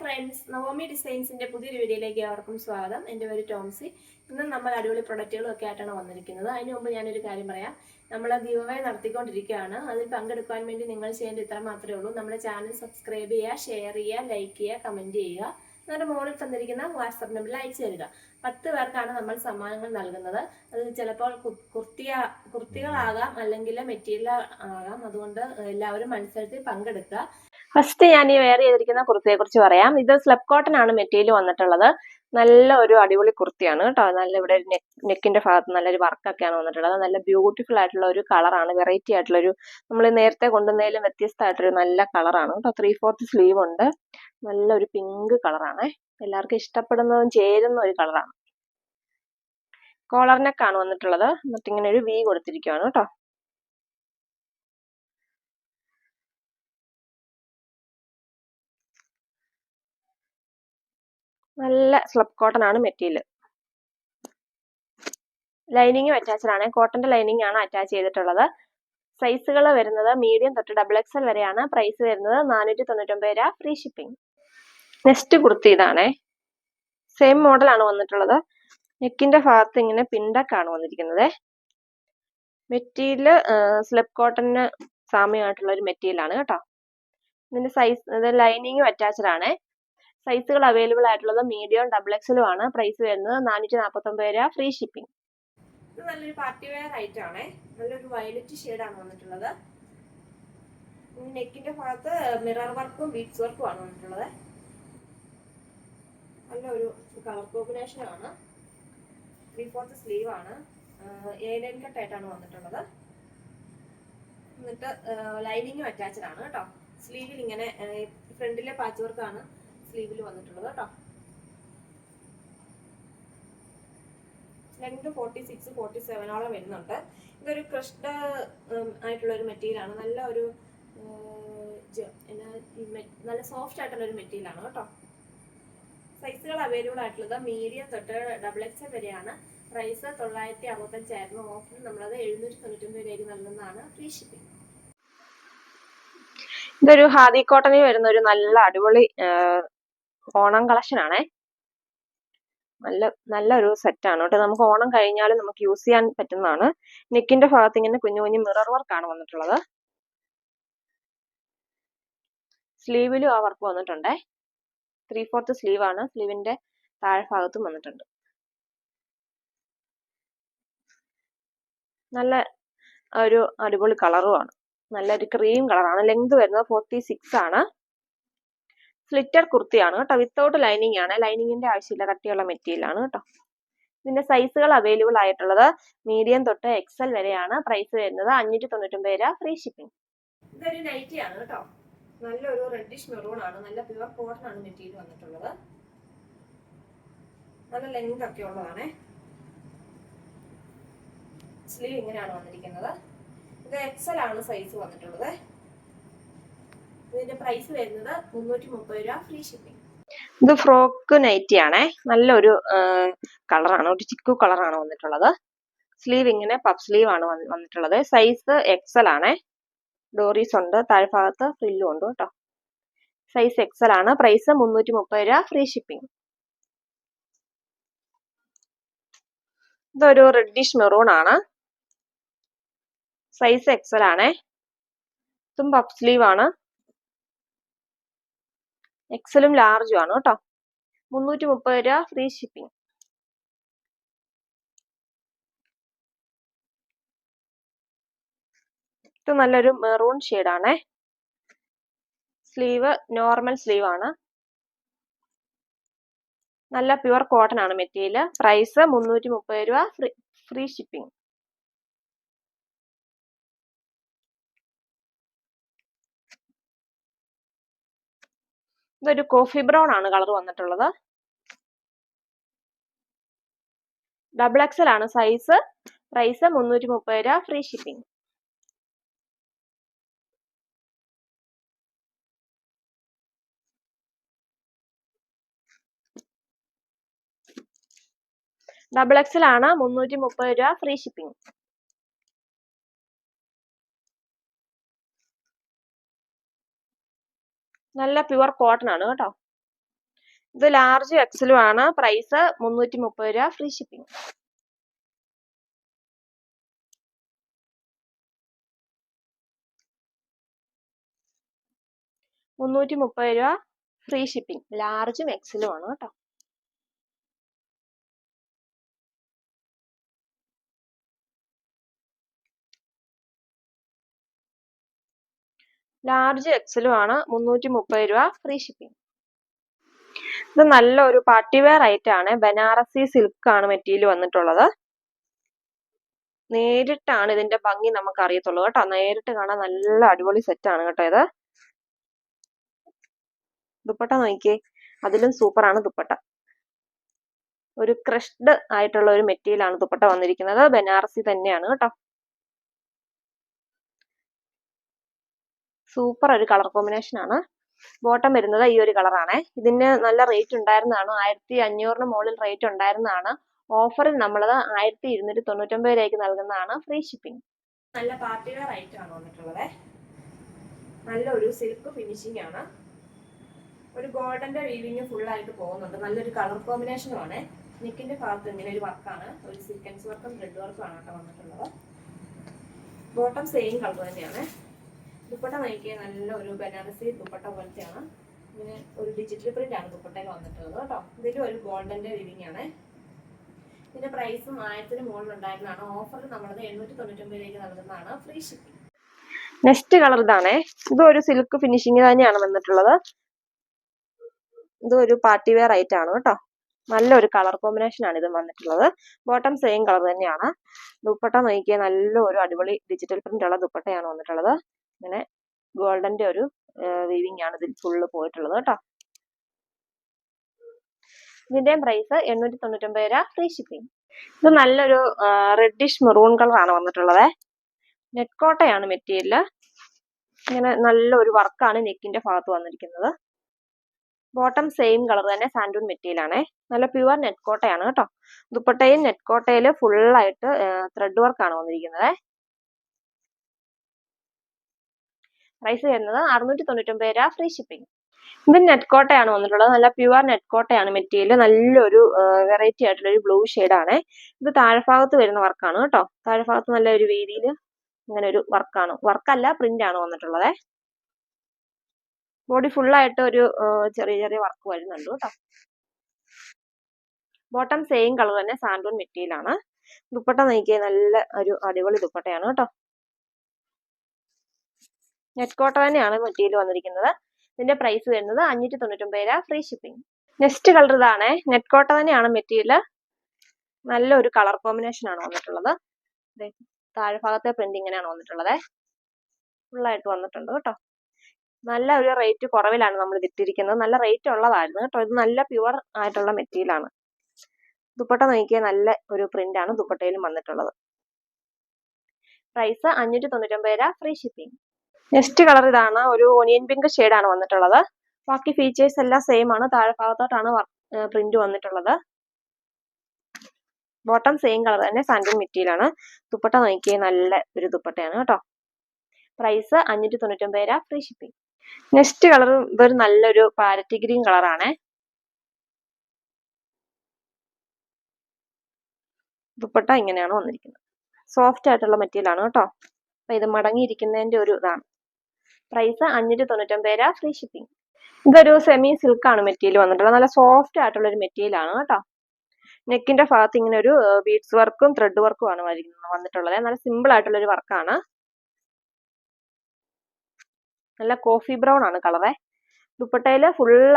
Friends Naomi ഡിസൈൻസിന്റെ പുതിയൊരു വീഡിയോയിലേക്ക് അവർക്കും സ്വാഗതം. എന്റെ പേര് ടോംസി. ഇന്ന് നമ്മൾ അടിപൊളി പ്രൊഡക്റ്റുകളും ഒക്കെ ആയിട്ടാണ് വന്നിരിക്കുന്നത്. അതിന് മുമ്പ് ഞാനൊരു കാര്യം പറയാം. നമ്മൾ ഗീവവേ നടത്തിക്കൊണ്ടിരിക്കുകയാണ്. അതിൽ പങ്കെടുക്കാൻ വേണ്ടി നിങ്ങൾ ചെയ്യേണ്ട ഇത്ര മാത്രമേ ഉള്ളൂ. നമ്മുടെ ചാനൽ സബ്സ്ക്രൈബ് ചെയ്യുക ഷെയർ ചെയ്യുക ലൈക്ക് ചെയ്യുക കമന്റ് ചെയ്യുക. എന്നിട്ട് മുകളിൽ തന്നിരിക്കുന്ന വാട്സപ്പ് നമ്പറിൽ അയച്ചു തരിക. പത്ത് പേർക്കാണ് നമ്മൾ സമ്മാനങ്ങൾ നൽകുന്നത്. അത് ചിലപ്പോൾ കുർത്തിയ കുർത്തികളാകാം അല്ലെങ്കിൽ മെറ്റീരിയൽ ആകാം. അതുകൊണ്ട് എല്ലാവരും മത്സരത്തിൽ പങ്കെടുക്കുക. ഫസ്റ്റ് ഞാൻ ഈ വെയർ ചെയ്തിരിക്കുന്ന കുർത്തിയെ കുറിച്ച് പറയാം. ഇത് സ്ലബ് കോട്ടൺ ആണ് മെറ്റീരിയൽ വന്നിട്ടുള്ളത്. നല്ല ഒരു അടിപൊളി കുർത്തിയാണ് കേട്ടോ. നല്ല ഇവിടെ നെക്കിന്റെ ഭാഗത്ത് നല്ലൊരു വർക്കൊക്കെയാണ് വന്നിട്ടുള്ളത്. നല്ല ബ്യൂട്ടിഫുൾ ആയിട്ടുള്ള ഒരു കളറാണ് വെറൈറ്റി ആയിട്ടുള്ള ഒരു നമ്മൾ നേരത്തെ കൊണ്ടുവന്നതിലും വ്യത്യസ്തമായിട്ടൊരു നല്ല കളറാണ് കേട്ടോ. ത്രീ ഫോർത്ത് സ്ലീവ് ഉണ്ട്. നല്ലൊരു പിങ്ക് കളറാണ് എല്ലാവർക്കും ഇഷ്ടപ്പെടുന്നതും ചേരുന്ന ഒരു കളറാണ് കോളർ നെക്കാണ് വന്നിട്ടുള്ളത്. എന്നിട്ട് ഇങ്ങനെ ഒരു വി കൊടുത്തിരിക്കുവാണ് കേട്ടോ. നല്ല സ്ലബ് കോട്ടൺ ആണ് മെറ്റീരിയൽ. ലൈനിങ്ങും അറ്റാച്ച്ഡ് ആണ്. കോട്ടന്റെ ലൈനിങ് ആണ് അറ്റാച്ച് ചെയ്തിട്ടുള്ളത്. സൈസുകൾ വരുന്നത് മീഡിയം തൊട്ട് ഡബിൾ എക്സൽ വരെയാണ്. പ്രൈസ് വരുന്നത് നാനൂറ്റി തൊണ്ണൂറ്റൊമ്പത് രൂപ. ഫ്രീ ഷിപ്പിംഗ് നെക്സ്റ്റ് കുർത്തി ഇതാണേ. സെയിം മോഡലാണ് വന്നിട്ടുള്ളത്. നെക്കിന്റെ ഭാഗത്ത് ഇങ്ങനെ പിണ്ടക്കാണ് വന്നിരിക്കുന്നത്. മെറ്റീരിയൽ സ്ലിപ്പ് കോട്ടന് സാമ്യമായിട്ടുള്ള ഒരു മെറ്റീരിയലാണ് കേട്ടോ. ഇതിന്റെ സൈസ് ഇത് ലൈനിങ്ങും അറ്റാച്ച്ഡ് ആണ്. സൈസുകൾ അവൈലബിൾ ആയിട്ടുള്ളത് മീഡിയം ഡബിൾ എക്സലും ആണ്. പ്രൈസ് വരുന്നത് നാനൂറ്റി നാൽപ്പത്തൊമ്പത് രൂപ ഫ്രീ ഷിപ്പിംഗ് ഇത് നല്ലൊരു പാർട്ടി വെയർ ഐറ്റം ആണ്. നല്ലൊരു വയലറ്റ് ആണ് വന്നിട്ടുള്ളത്. നെക്കിന്റെ ഭാഗത്ത് മിറർ വർക്കും ബീഡ്സ് വർക്കും ആണ് വന്നിട്ടുള്ളത്. നല്ലൊരു കളർ കോമ്പിനേഷൻ ആണ് ത്രീ ഫോർത്ത് സ്ലീവ് ആണ് ഏലൈൻ കട്ട് ആയിട്ടാണ് വന്നിട്ടുള്ളത്. എന്നിട്ട് ലൈനിങ്ങും അറ്റാച്ച്ഡ് ആണ് കേട്ടോ. സ്ലീവിൽ ഇങ്ങനെ ഫ്രണ്ടിലെ പാച്ച് വർക്കാണ് സ്ലീവിൽ വന്നിട്ടുള്ളത് കേട്ടോ. ലെങ്ത് ഫോർട്ടി സിക്സ് ഫോർട്ടി സെവനോളം വരുന്നുണ്ട്. ഇതൊരു ക്രഷ്ഡ് ആയിട്ടുള്ള ഒരു മെറ്റീരിയൽ ആണ്. നല്ല ഒരു നല്ല സോഫ്റ്റ് ആയിട്ടുള്ള ഒരു മെറ്റീരിയൽ ആണ് കേട്ടോ. സൈസുകൾ അവൈലബിൾ ആയിട്ടുള്ളത് മീഡിയം തൊട്ട് ഡബിൾ എക്സ് വരെയാണ്. പ്രൈസ് തൊള്ളായിരത്തി അറുപത്തഞ്ചായിരുന്നു ഓഫറിൽ നമ്മളത് എഴുന്നൂറ്റി തൊണ്ണൂറ്റൊമ്പത് രൂപയ്ക്ക് നൽകുന്നതാണ് ഫ്രീ ഷിപ്പിംഗ് ഇതൊരു ഹാദി കോട്ടണിൽ വരുന്ന ഒരു നല്ല അടിപൊളി ഓണം കളക്ഷൻ ആണേ. നല്ല നല്ലൊരു സെറ്റാണ് കേട്ടോ. നമുക്ക് ഓണം കഴിഞ്ഞാൽ നമുക്ക് യൂസ് ചെയ്യാൻ പറ്റുന്നതാണ്. നെക്കിന്റെ ഭാഗത്ത് ഇങ്ങനെ കുഞ്ഞു കുഞ്ഞു മിറർ വർക്കാണ് വന്നിട്ടുള്ളത്. സ്ലീവിലും ആ വർക്ക് വന്നിട്ടുണ്ടേ. ത്രീ ഫോർത്ത് സ്ലീവ് ആണ്. സ്ലീവിന്റെ താഴെ ഭാഗത്തും വന്നിട്ടുണ്ട്. നല്ല ഒരു അടിപൊളി കളറുമാണ് നല്ലൊരു ക്രീം കളറാണ് ലെങ്ത് വരുന്നത് ഫോർട്ടി സിക്സ് ആണ് സ്ലിറ്റർ കുർത്തിയാണ് കേട്ടോ. വിത്തൗട്ട് ലൈനിങ് ആണ്. ലൈനിങ്ങിന്റെ ആവശ്യമില്ല. കട്ടിയുള്ള മെറ്റീരിയൽ ആണ് കേട്ടോ. ഇതിന്റെ സൈസുകൾ അവൈലബിൾ ആയിട്ടുള്ളത് മീഡിയം തൊട്ട് എക്സൽ വരെയാണ്. പ്രൈസ് വരുന്നത് അഞ്ഞൂറ്റി തൊണ്ണൂറ്റൊമ്പത് രൂപ. ഫ്രീ ഷിപ്പിംഗ് ഇതൊരു നൈറ്റി ആണ് കേട്ടോ. നല്ലൊരു റെഡിഷ് മെറൂൺ ആണ്. നല്ല പ്യുവർ കോട്ടൺ ആണ് മെറ്റീരിയൽ വന്നിട്ടുള്ളത്. നല്ല ലെങ്ത് ഒക്കെ ഉള്ളതാണേ. സ്ലീവ് ഇങ്ങനെയാണ് വന്നിരിക്കുന്നത്. ഇത് എക്സൽ ആണ് സൈസ് വന്നിട്ടുള്ളത്. ഇതിന്റെ പ്രൈസ് വരുന്നത് മുന്നൂറ്റി മുപ്പത് രൂപ ഫ്രീ ഷിപ്പിംഗ് ഇത് ഫ്രോക്ക് നൈറ്റി ആണേ. നല്ലൊരു കളറാണ് ഒരു ചിക്കു കളറാണ് വന്നിട്ടുള്ളത്. സ്ലീവ് ഇങ്ങനെ പഫ് സ്ലീവ് ആണ് വന്നിട്ടുള്ളത്. സൈസ് എക്സൽ ആണേ. ഡോറീസ് ഉണ്ട്. താഴ്ഭാഗത്ത് ഫ്രില്ലും ഉണ്ട് കേട്ടോ. സൈസ് എക്സൽ ആണ്. പ്രൈസ് മുന്നൂറ്റി മുപ്പത് രൂപ. ഫ്രീ ഷിപ്പിംഗ് ഇതൊരു റെഡിഷ് മെറൂൺ ആണ്. സൈസ് എക്സൽ ആണേ. ഇതും പഫ് സ്ലീവ് ആണ്. എക്സലും ലാർജും ആണ് കേട്ടോ. മുന്നൂറ്റി മുപ്പത് രൂപ. ഫ്രീ ഷിപ്പിംഗ് ഇത് നല്ലൊരു മെറൂൺ ആണേ. സ്ലീവ് നോർമൽ സ്ലീവ് ആണ്. നല്ല പ്യുവർ കോട്ടൺ ആണ് മെറ്റീരിയൽ പ്രൈസ് മുന്നൂറ്റി മുപ്പത് രൂപ. ഫ്രീ ഫ്രീ ഷിപ്പിംഗ് ഇതൊരു കോഫി ബ്രൗൺ ആണ് കളർ വന്നിട്ടുള്ളത്. ഡബിൾ എക്സൽ ആണ് സൈസ് പ്രൈസ് മുന്നൂറ്റി മുപ്പത് രൂപ. ഫ്രീ ഷിപ്പിംഗ് ഡബിൾ എക്സൽ ആണ് മുന്നൂറ്റി മുപ്പത് രൂപ ഫ്രീ ഷിപ്പിംഗ് നല്ല പ്യുവർ കോട്ടൺ ആണ് കേട്ടോ. ഇത് ലാർജ് എക്സലും ആണ്. പ്രൈസ് മുന്നൂറ്റി മുപ്പത് രൂപ ഫ്രീ ഷിപ്പിംഗ് മുന്നൂറ്റി മുപ്പത് രൂപ ഫ്രീ ഷിപ്പിംഗ് ലാർജും എക്സലും ആണ് കേട്ടോ. ലാർജ് എക്സലും ആണ് മുന്നൂറ്റി മുപ്പത് രൂപ ഫ്രീ ഷിപ്പിംഗ് ഇത് നല്ല ഒരു പാർട്ടി വെയർ ആണ്. ബനാറസി സിൽക്ക് ആണ് മെറ്റീരിയൽ വന്നിട്ടുള്ളത്. നേരിട്ടാണ് ഇതിന്റെ ഭംഗി നമുക്ക് അറിയത്തുള്ളൂ കേട്ടോ. നേരിട്ട് കാണാൻ നല്ല അടിപൊളി സെറ്റ് ആണ് കേട്ടോ ഇത്. ദുപ്പട്ട നോക്കിയേ. അതിലും സൂപ്പർ ആണ് ദുപ്പട്ട. ഒരു ക്രഷ്ഡ് ആയിട്ടുള്ള ഒരു മെറ്റീരിയൽ ആണ് ദുപ്പട്ട വന്നിരിക്കുന്നത്. ബനാറസി തന്നെയാണ് കേട്ടോ. സൂപ്പർ ഒരു കളർ കോമ്പിനേഷൻ ആണ്. ബോട്ടം വരുന്നത് ഈ ഒരു കളറാണ് ഇതിന് നല്ല റേറ്റ് ഉണ്ടായിരുന്നതാണ്. ആയിരത്തി അഞ്ഞൂറിന് മുകളിൽ റേറ്റ് ഉണ്ടായിരുന്നതാണ്. ഓഫറിൽ നമ്മളത് ആയിരത്തി ഇരുന്നൂറ്റി തൊണ്ണൂറ്റൊമ്പത് രൂപയ്ക്ക് നൽകുന്നതാണ് ഫ്രീ ഷിപ്പിംഗ് നല്ല പാർട്ടി വെയർ ഐറ്റം ആണ് വന്നിട്ടുള്ളത്. നല്ല ഒരു സിൽക്ക് ഫിനിഷിംഗ് ആണ്. ഒരു ഗോൾഡന്റെ വീവിങ് ഫുൾ ആയിട്ട് പോകുന്നുണ്ട്. നല്ലൊരു കളർ കോമ്പിനേഷനും ആണ്. നെക്കിന്റെ ഭാഗത്ത് ഇങ്ങനെ ഒരു വർക്കാണ് ഒരു സീക്വൻസ് വർക്കും ത്രെഡ് വർക്കും ആണ് കേട്ടോ വന്നിട്ടുള്ളത്. ബോട്ടം സെയിം കളർ തന്നെയാണ്. ദുപ്പട്ട നോക്കിയാൽ നല്ല ഒരു ബനാറസി ദുപ്പട്ട പോലത്തെയാണ്. ഇങ്ങനെ ഒരു ഡിജിറ്റൽ പ്രിന്റ് ആണ് ദുപ്പട്ടയിൽ വന്നിട്ടുള്ളത് കേട്ടോ. ഇതിലും ഒരു ഗോൾഡന്റെ വിവിങ് ആണ്. ഇതിന്റെ പ്രൈസും ആയിരത്തിന് മുകളിൽ ഉണ്ടായിരുന്നതാണ് ഓഫറിൽ നമ്മളത് എണ്ണൂറ്റി തൊണ്ണൂറ്റൊമ്പതിലേക്ക് നൽകുന്നതാണ്. ഫ്രീ ഷിപ്പിംഗ് നെക്സ്റ്റ് കളർ ഇതാണേ. ഇതും ഒരു സിൽക്ക് ഫിനിഷിംഗ് തന്നെയാണ് വന്നിട്ടുള്ളത്. ഇത് ഒരു പാർട്ടി വെയർ ഐറ്റം ആണ് കേട്ടോ. നല്ലൊരു കളർ കോമ്പിനേഷൻ ആണ് ഇത് വന്നിട്ടുള്ളത്. ബോട്ടം സെയിം കളർ തന്നെയാണ്. ദുപ്പട്ട നോക്കിയാൽ നല്ല ഒരു അടിപൊളി ഡിജിറ്റൽ പ്രിന്റ് ഉള്ള ദുപ്പട്ടയാണ് വന്നിട്ടുള്ളത്. ഇങ്ങനെ ഗോൾഡന്റെ ഒരു വീവിംഗ് ആണ് ഇതിൽ ഫുള്ള് പോയിട്ടുള്ളത് കേട്ടോ. ഇതിന്റെയും പ്രൈസ് എണ്ണൂറ്റി തൊണ്ണൂറ്റൊമ്പത് രൂപ ഫ്രീ ഷിപ്പിംഗ് ഇത് നല്ലൊരു റെഡിഷ് മെറൂൺ കളർ ആണ് വന്നിട്ടുള്ളത്. നെറ്റ് കോട്ടയാണ് മെറ്റീരിയൽ ഇങ്ങനെ നല്ലൊരു വർക്കാണ് നെക്കിന്റെ ഭാഗത്ത് വന്നിരിക്കുന്നത്. ബോട്ടം സെയിം കളർ തന്നെ സാൻഡൂൺ മെറ്റീരിയലാണേ നല്ല പ്യുവർ നെറ്റ് കോട്ടയാണ് കേട്ടോ. ദുപ്പട്ടയും നെറ്റ് കോട്ടയിൽ ഫുള്ളായിട്ട് ത്രെഡ് വർക്കാണ് വന്നിരിക്കുന്നത്. പ്രൈസ് വരുന്നത് അറുന്നൂറ്റി തൊണ്ണൂറ്റൊമ്പത് രൂപ ഫ്രീ ഷിപ്പിംഗ് ഇത് നെറ്റ് കോട്ടയാണ് വന്നിട്ടുള്ളത്. നല്ല പ്യുവർ നെറ്റ് കോട്ടയാണ് മെറ്റീരിയൽ നല്ലൊരു വെറൈറ്റി ആയിട്ടുള്ള ഒരു ബ്ലൂ ആണ്. ഇത് താഴെഭാഗത്ത് വരുന്ന വർക്കാണ് കേട്ടോ. താഴെഭാഗത്ത് നല്ല ഒരു വേദിയിൽ ഇങ്ങനെ ഒരു വർക്കാണ് വർക്കല്ല പ്രിന്റ് ആണ് വന്നിട്ടുള്ളത്. ബോഡി ഫുള്ളായിട്ട് ഒരു ചെറിയ ചെറിയ വർക്ക് വരുന്നുണ്ട് കേട്ടോ. ബോട്ടം സെയിം കളർ തന്നെ സാൻഡൂൺ മെറ്റീരിയലാണ് ദുപ്പട്ട നയിക്കുക നല്ല ഒരു അടിപൊളി ദുപ്പട്ടയാണ് കേട്ടോ. നെറ്റ് കോട്ട തന്നെയാണ് മെറ്റീരിയൽ വന്നിരിക്കുന്നത്. ഇതിന്റെ പ്രൈസ് വരുന്നത് അഞ്ഞൂറ്റി തൊണ്ണൂറ്റൊമ്പത് രൂപ ഫ്രീ ഷിപ്പിംഗ് നെക്സ്റ്റ് കളർ ഇതാണ്. നെറ്റ് കോട്ട തന്നെയാണ് മെറ്റീരിയൽ. നല്ലൊരു കളർ കോമ്പിനേഷൻ ആണ് വന്നിട്ടുള്ളത്. താഴെ ഭാഗത്തെ പ്രിന്റ് ഇങ്ങനെയാണ് വന്നിട്ടുള്ളത്. ഫുള്ളായിട്ട് വന്നിട്ടുണ്ട് കേട്ടോ. നല്ല ഒരു റേറ്റ് കുറവിലാണ് നമ്മൾ ഇതിട്ടിരിക്കുന്നത് നല്ല റേറ്റ് ഉള്ളതായിരുന്നു കേട്ടോ. ഇത് നല്ല പ്യുവർ ആയിട്ടുള്ള മെറ്റീരിയലാണ് ദുപ്പട്ട നോക്കിയ നല്ല ഒരു പ്രിന്റ് ആണ് ദുപ്പട്ടയിലും വന്നിട്ടുള്ളത്. പ്രൈസ് അഞ്ഞൂറ്റി തൊണ്ണൂറ്റൊമ്പത് രൂപ ഫ്രീ ഷിപ്പിംഗ് നെക്സ്റ്റ് കളർ ഇതാണ്. ഒരു ഒനിയൻ പിങ്ക് ആണ് വന്നിട്ടുള്ളത്. ബാക്കി ഫീച്ചേഴ്സ് എല്ലാം സെയിം ആണ്. താഴെ ഭാഗത്തോട്ടാണ് പ്രിന്റ് വന്നിട്ടുള്ളത്. ബോട്ടം സെയിം കളർ തന്നെ സാൻഡൂൺ മെറ്റീരിയൽ ആണ്. ദുപ്പട്ട നോക്കിയ നല്ല ഒരു ദുപ്പട്ടയാണ് കേട്ടോ. പ്രൈസ് അഞ്ഞൂറ്റി തൊണ്ണൂറ്റൊമ്പത് രൂപ ഫ്രീ ഷിപ്പിംഗ് നെക്സ്റ്റ് കളർ ഇതൊരു നല്ലൊരു പാരറ്റി ഗ്രീൻ കളറാണ് ദുപ്പട്ട ഇങ്ങനെയാണ് വന്നിരിക്കുന്നത്. സോഫ്റ്റ് ആയിട്ടുള്ള മെറ്റീരിയലാണ് കേട്ടോ. അപ്പൊ ഇത് മടങ്ങിയിരിക്കുന്നതിന്റെ ഒരു ഇതാണ്. പ്രൈസ് അഞ്ഞൂറ്റി തൊണ്ണൂറ്റൊമ്പത് രൂപ ഫ്രീ ഷിപ്പിംഗ് ഇതൊരു സെമി സിൽക്ക് ആണ് മെറ്റീരിയൽ വന്നിട്ടുള്ളത്. നല്ല സോഫ്റ്റ് ആയിട്ടുള്ള ഒരു മെറ്റീരിയൽ ആണ് കേട്ടോ. നെക്കിന്റെ ഭാഗത്ത് ഇങ്ങനെ ഒരു ബീഡ്സ് വർക്കും ത്രെഡ് വർക്കും ആണ് വന്നിട്ടുള്ളത്. നല്ല സിമ്പിൾ ആയിട്ടുള്ള ഒരു വർക്കാണ് നല്ല കോഫി ബ്രൗൺ ആണ് കളറെ ദുപ്പട്ടയിൽ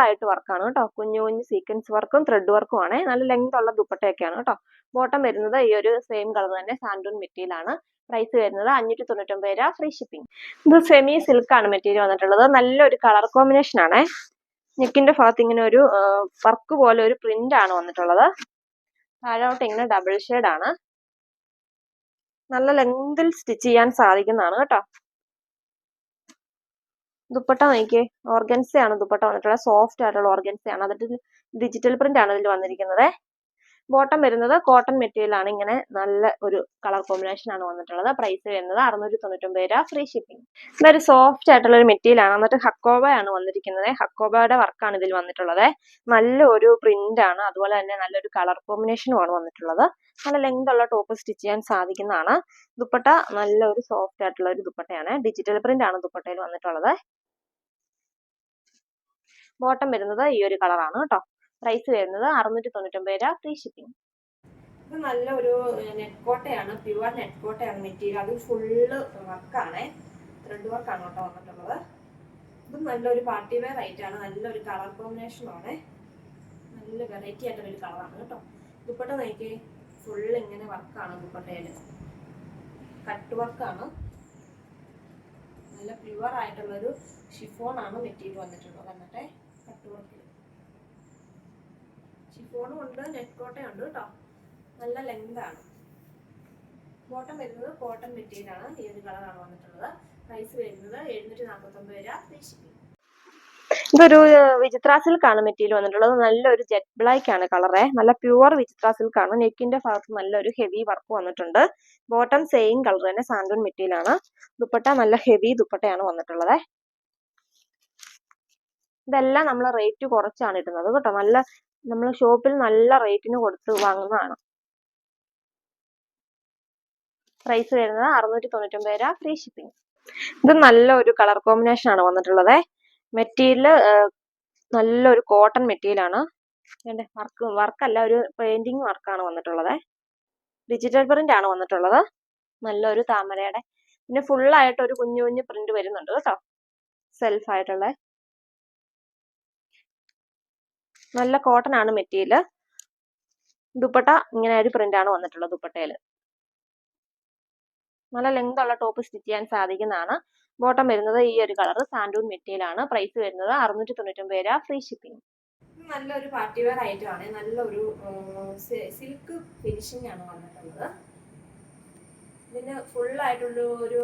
ആയിട്ട് വർക്കാണ് കേട്ടോ. കുഞ്ഞു കുഞ്ഞു സീക്വൻസ് വർക്കും ത്രെഡ് വർക്കും ആണ്. നല്ല ലെങ്ത് ഉള്ള ദുപ്പട്ടയൊക്കെയാണ് കേട്ടോ. ബോട്ടം വരുന്നത് ഈ ഒരു സെയിം കളർ തന്നെ സാൻഡൂൺ മെറ്റീരിയൽ ആണ്. പ്രൈസ് വരുന്നത് അഞ്ഞൂറ്റി തൊണ്ണൂറ്റൊമ്പത് രൂപ ഫ്രീ ഷിപ്പിംഗ് ഇത് സെമി സിൽക്ക് ആണ് മെറ്റീരിയൽ വന്നിട്ടുള്ളത്. നല്ലൊരു കളർ കോമ്പിനേഷൻ ആണ്. നെക്കിന്റെ ഭാഗത്ത് ഇങ്ങനെ ഒരു വർക്ക് പോലെ ഒരു പ്രിന്റ് ആണ് വന്നിട്ടുള്ളത്. താഴോട്ട് ഇങ്ങനെ ഡബിൾ ഷെയ്ഡ് ആണ്. നല്ല ലെങ്തിൽ സ്റ്റിച്ച് ചെയ്യാൻ സാധിക്കുന്നതാണ് കേട്ടോ. ദുപ്പട്ട നോക്കിയേ. ഓർഗൻസയാണ് ദുപ്പട്ട വന്നിട്ടുള്ളത്. സോഫ്റ്റ് ആയിട്ടുള്ള ഓർഗൻസയാണ് അതിൽ ഡിജിറ്റൽ പ്രിന്റ് ആണ് ഇതിൽ വന്നിരിക്കുന്നത്. ബോട്ടം വരുന്നത് കോട്ടൺ മെറ്റീരിയൽ ആണ്. ഇങ്ങനെ നല്ല ഒരു കളർ കോമ്പിനേഷൻ ആണ് വന്നിട്ടുള്ളത്. പ്രൈസ് വരുന്നത് അറുന്നൂറ്റി തൊണ്ണൂറ്റൊമ്പത് രൂപ ഫ്രീ ഷിപ്പിംഗ്. ഇതൊരു സോഫ്റ്റ് ആയിട്ടുള്ള ഒരു മെറ്റീരിയൽ ആണ്. എന്നിട്ട് ഹക്കോബയാണ് വന്നിരിക്കുന്നത്. ഹക്കോബയുടെ വർക്കാണ് ഇതിൽ വന്നിട്ടുള്ളത്. നല്ല ഒരു പ്രിന്റ് ആണ്. അതുപോലെ തന്നെ നല്ലൊരു കളർ കോമ്പിനേഷനും ആണ് വന്നിട്ടുള്ളത്. നല്ല ലെങ്ത് ഉള്ള ടോപ്പ് സ്റ്റിച്ച് ചെയ്യാൻ സാധിക്കുന്നതാണ്. ദുപ്പട്ട നല്ല ഒരു സോഫ്റ്റ് ആയിട്ടുള്ള ഒരു ദുപ്പട്ടയാണ്. ഡിജിറ്റൽ പ്രിന്റ് ആണ് ദുപ്പട്ടയിൽ വന്നിട്ടുള്ളത്. ബോട്ടം വരുന്നത് ഈ ഒരു കളറാണ് കേട്ടോ പ്രൈസ് വരുന്നത് അറുന്നൂറ്റി തൊണ്ണൂറ്റൊമ്പത് രൂപ ഫ്രീ ഷിപ്പിംഗ് ഇത് നല്ല ഒരു നെറ്റ് കോട്ടയാണ്. പ്യുവർ നെറ്റ് കോട്ടയാണ് മെറ്റീരിയൽ അത് ഫുള്ള് വർക്കാണ് ത്രെഡ് വർക്കാണ് കേട്ടോ വന്നിട്ടുള്ളത്. ഇതും നല്ലൊരു പാർട്ടി വെയർ ആയിട്ടാണ് നല്ലൊരു കളർ കോമ്പിനേഷൻ ആണ്. നല്ല വെറൈറ്റി ആയിട്ടുള്ള ഒരു കളറാണ് കേട്ടോ. ദുപ്പട്ട നോക്കി ഫുള്ള് ഇങ്ങനെ വർക്കാണ് ദുപ്പട്ടയിൽ കട്ട് വർക്കാണ് നല്ല പ്യുവർ ആയിട്ടുള്ളൊരു ഷിഫോൺ ആണ് മെറ്റീരിയൽ വന്നിട്ടുള്ളത്. എന്നിട്ട് കട്ട് വർക്കിൽ ഷിഫോണും ഉണ്ട് നെറ്റ് ഉണ്ട് കേട്ടോ. നല്ല ലെങ്ത് ആണ്. ബോട്ടം വരുന്നത് കോട്ടൺ മെറ്റീരിയൽ ആണ്. ഈ ഒരു കളറാണ് വന്നിട്ടുള്ളത്. പ്രൈസ് വരുന്നത് എഴുന്നൂറ്റി നാൽപ്പത്തി ഒമ്പത് രൂപ ഫ്രീ ഇതൊരു വിചിത്ര സിൽക്ക് ആണ് മെറ്റീരിയൽ വന്നിട്ടുള്ളത്. നല്ലൊരു ജെറ്റ് ബ്ലാക്ക് ആണ് കളറെ നല്ല പ്യുവർ വിചിത്ര ആണ്. നെക്കിന്റെ ഭാഗത്ത് നല്ലൊരു ഹെവി വർക്ക് വന്നിട്ടുണ്ട്. ബോട്ടം സെയിം കളർ തന്നെ സാൻഡൂൺ മെറ്റീരിയൽ ആണ്. ദുപ്പട്ട നല്ല ഹെവി ദുപ്പട്ടയാണ് വന്നിട്ടുള്ളത്. ഇതെല്ലാം നമ്മൾ റേറ്റ് കുറച്ചാണ് ഇടുന്നത് കേട്ടോ. നല്ല നമ്മൾ ഷോപ്പിൽ നല്ല റേറ്റിന് കൊടുത്ത് വാങ്ങുന്നതാണ്. പ്രൈസ് വരുന്നത് അറുന്നൂറ്റി തൊണ്ണൂറ്റൊമ്പത് രൂപ ഫ്രീ ഷിപ്പിംഗ് ഇത് നല്ല ഒരു കളർ കോമ്പിനേഷൻ ആണ് വന്നിട്ടുള്ളത്. മെറ്റീരിയൽ നല്ലൊരു കോട്ടൺ മെറ്റീരിയൽ ആണ്. വർക്ക് വർക്കല്ല ഒരു പെയിന്റിങ് വർക്കാണ് വന്നിട്ടുള്ളത്. ഡിജിറ്റൽ പ്രിന്റ് ആണ് വന്നിട്ടുള്ളത്. നല്ലൊരു താമരയുടെ. പിന്നെ ഫുള്ളായിട്ട് ഒരു കുഞ്ഞു കുഞ്ഞു പ്രിന്റ് വരുന്നുണ്ട് കേട്ടോ. സെൽഫ് ആയിട്ടുള്ള. നല്ല കോട്ടൺ ആണ് മെറ്റീരിയൽ ദുപ്പട്ട ഇങ്ങനെ ഒരു പ്രിന്റ് ആണ് വന്നിട്ടുള്ളത് ദുപ്പട്ടയിൽ. നല്ല ലെങ്ത് ഉള്ള ടോപ്പ് സ്റ്റിച്ച് ചെയ്യാൻ സാധിക്കുന്നതാണ്. ബോട്ടം വരുന്നത് ഈ ഒരു കളർ സാൻഡൂൺ മെറ്റീരിയൽ ആണ്. പ്രൈസ് വരുന്നത് അറുന്നൂറ്റി തൊണ്ണൂറ്റൊമ്പത് രൂപ ഫ്രീ ഷിപ്പിംഗ് നല്ലൊരു പാർട്ടി വെയർ ഐറ്റം ആണ്. നല്ലൊരു സിൽക്ക് ഫിനിഷിംഗ് ആണ് വന്നിട്ടുള്ളത്. ഇതിന് ഫുൾ ആയിട്ടുള്ള ഒരു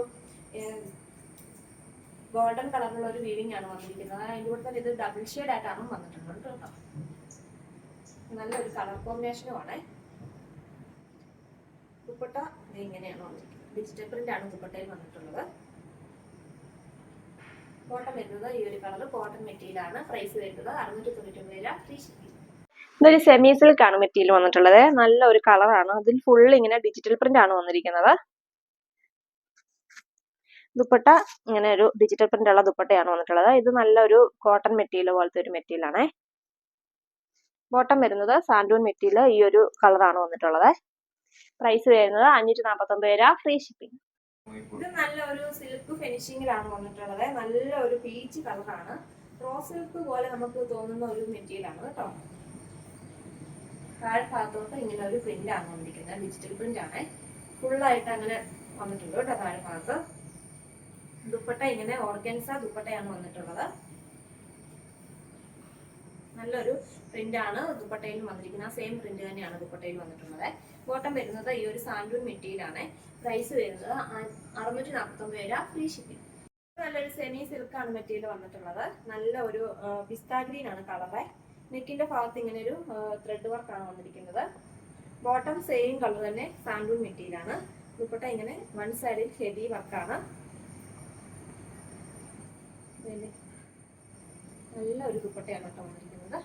ഗോൾഡൻ കളറിലുള്ള ഒരു വീവിംഗ് ആണ് വന്നിരിക്കുന്നത്. അതിന്റെ കൂടെ തന്നെ ഇത് ഡബിൾ ഷെയ്ഡ് ആയിട്ടാണ് വന്നിട്ടുള്ളത് കേട്ടോ. നല്ലൊരു കളർ കോമ്പിനേഷനും ആണ് ദുപ്പട്ട ഇങ്ങനെയാണ് വന്നിരിക്കുന്നത്. ഡിജിറ്റൽ പ്രിന്റ് ആണ് ദുപ്പട്ടയിൽ വന്നിട്ടുള്ളത്. കോട്ടൺ വരുന്നത് ഈ ഒരു കളർ കോട്ടൺ മെറ്റീരിയൽ ആണ്. പ്രൈസ് വരുന്നത് അറുന്നൂറ്റി തൊണ്ണൂറ്റി രൂപ. ഫ്രീ ഷിപ്പിംഗ് ഇതൊരു സെമി സിൽക്ക് ആണ് മെറ്റീരിയൽ വന്നിട്ടുള്ളത്. നല്ല ഒരു കളറാണ് അതിൽ ഫുൾ ഇങ്ങനെ ഡിജിറ്റൽ പ്രിന്റ് ആണ് വന്നിരിക്കുന്നത്. ദുപ്പട്ട ഇങ്ങനെ ഒരു ഡിജിറ്റൽ പ്രിന്റ് ഉള്ള ദുപ്പട്ടയാണ് വന്നിട്ടുള്ളത്. ഇത് നല്ലൊരു കോട്ടൺ മെറ്റീരിയൽ പോലത്തെ ഒരു മെറ്റീരിയൽ ആണേ. ബോട്ടം വരുന്നത് സാൻഡൂൺ മെറ്റീരിയൽ ഈ ഒരു കളറാണ് വന്നിട്ടുള്ളത്. പ്രൈസ് വരുന്നത് അഞ്ഞൂറ്റി നാൽപ്പത്തി ഒമ്പത് രൂപ ഫ്രീ ഷിപ്പിംഗ് ഇത് നല്ലൊരു സിൽക്ക് ഫിനിഷിങ്ങിലാണ് വന്നിട്ടുള്ളത്. നല്ല ഒരു പീച്ച് കളറാണ് റോസ് സിൽക്ക് പോലെ നമുക്ക് തോന്നുന്ന ഒരു മെറ്റീരിയൽ ആണ് കേട്ടോ. താഴെ ഭാഗത്തോട്ട് ഇങ്ങനെ ഒരു പ്രിന്റ് ആണ് വന്നിരിക്കുന്നത്. ഡിജിറ്റൽ പ്രിന്റ് ആണ്. ഫുള്ളായിട്ട് അങ്ങനെ വന്നിട്ടുണ്ട് കേട്ടോ താഴെ ഭാഗത്ത്. ദുപ്പട്ട ഇങ്ങനെ ഓർഗൻസ ദുപ്പട്ടയാണ് വന്നിട്ടുള്ളത്. നല്ലൊരു പ്രിന്റ് ആണ് ദുപ്പട്ടയിൽ വന്നിരിക്കുന്നത്. ആ സെയിം പ്രിന്റ് തന്നെയാണ് ദുപ്പട്ടയിൽ വന്നിട്ടുള്ളത്. ബോട്ടം വരുന്നത് ഈ ഒരു സാൻഡൂൺ മെറ്റീരിയലാണ്. പ്രൈസ് വരുന്നത് അറുന്നൂറ്റി നാൽപ്പത്തി ഒമ്പത് രൂപ ഫ്രീ ഷിപ്പിംഗ്. നല്ലൊരു സെമി സിൽക്ക് ആണ് മെറ്റീരിയൽ വന്നിട്ടുള്ളത്. നല്ല ഒരു പിസ്താ ഗ്രീൻ ആണ് കളറ് നെക്കിന്റെ ഭാഗത്ത് ഇങ്ങനെ ഒരു ത്രെഡ് വർക്കാണ് വന്നിരിക്കുന്നത്. ബോട്ടം സെയിം കളർ തന്നെ സാൻഡൂൺ മെറ്റീരിയലാണ്. ദുപ്പട്ട ഇങ്ങനെ വൺ സൈഡിൽ ഹെവി വർക്കാണ് നല്ല ഒരു ദുപ്പട്ടയാണ് കേട്ടോ വന്നിരിക്കുന്നത്.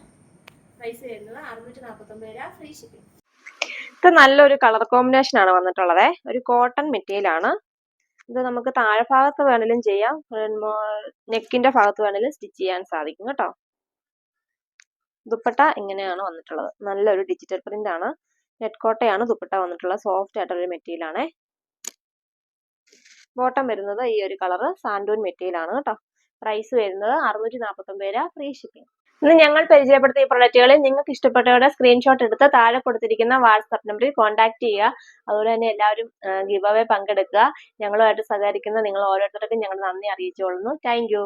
പ്രൈസ് വരുന്നത് അറുന്നൂറ്റി നാൽപ്പത്തി ഒമ്പത് രൂപ ഫ്രീ ഷിപ്പിംഗ് ഇത് നല്ലൊരു കളർ കോമ്പിനേഷൻ ആണ് വന്നിട്ടുള്ളത്. ഒരു കോട്ടൺ മെറ്റീരിയൽ ആണ്. ഇത് നമുക്ക് താഴെ വേണേലും ചെയ്യാം. നെക്കിന്റെ ഭാഗത്ത് വേണേലും സ്റ്റിച്ച് ചെയ്യാൻ സാധിക്കും കേട്ടോ. ദുപ്പട്ട ഇങ്ങനെയാണ് വന്നിട്ടുള്ളത്. നല്ലൊരു ഡിജിറ്റൽ പ്രിന്റ് ആണ്. നെറ്റ് കോട്ടയാണ് ദുപ്പട്ട വന്നിട്ടുള്ളത്. സോഫ്റ്റ് ആയിട്ടുള്ള മെറ്റീരിയൽ ആണ്. ബോട്ടം വരുന്നത് ഈ ഒരു കളർ സാൻഡൂൺ മെറ്റീരിയൽ ആണ് കേട്ടോ. പ്രൈസ് വരുന്നത് അറുന്നൂറ്റി നാൽപ്പത്തി ഒമ്പത് രൂപ ഫ്രീ ഷിപ്പിംഗ് ഇന്ന് ഞങ്ങൾ പരിചയപ്പെടുത്തിയ ഈ പ്രൊഡക്റ്റുകളിൽ നിങ്ങൾക്ക് ഇഷ്ടപ്പെട്ടവരുടെ സ്ക്രീൻഷോട്ട് എടുത്ത് താഴെ കൊടുത്തിരിക്കുന്ന വാട്സാപ്പ് നമ്പറിൽ കോൺടാക്ട് ചെയ്യുക. അതുപോലെ തന്നെ എല്ലാവരും ഗിവ് അവേ പങ്കെടുക്കുക. ഞങ്ങളുമായിട്ട് സഹകരിക്കുന്ന നിങ്ങൾ ഓരോരുത്തർക്കും ഞങ്ങൾ നന്ദി അറിയിച്ചുകൊള്ളുന്നു. താങ്ക്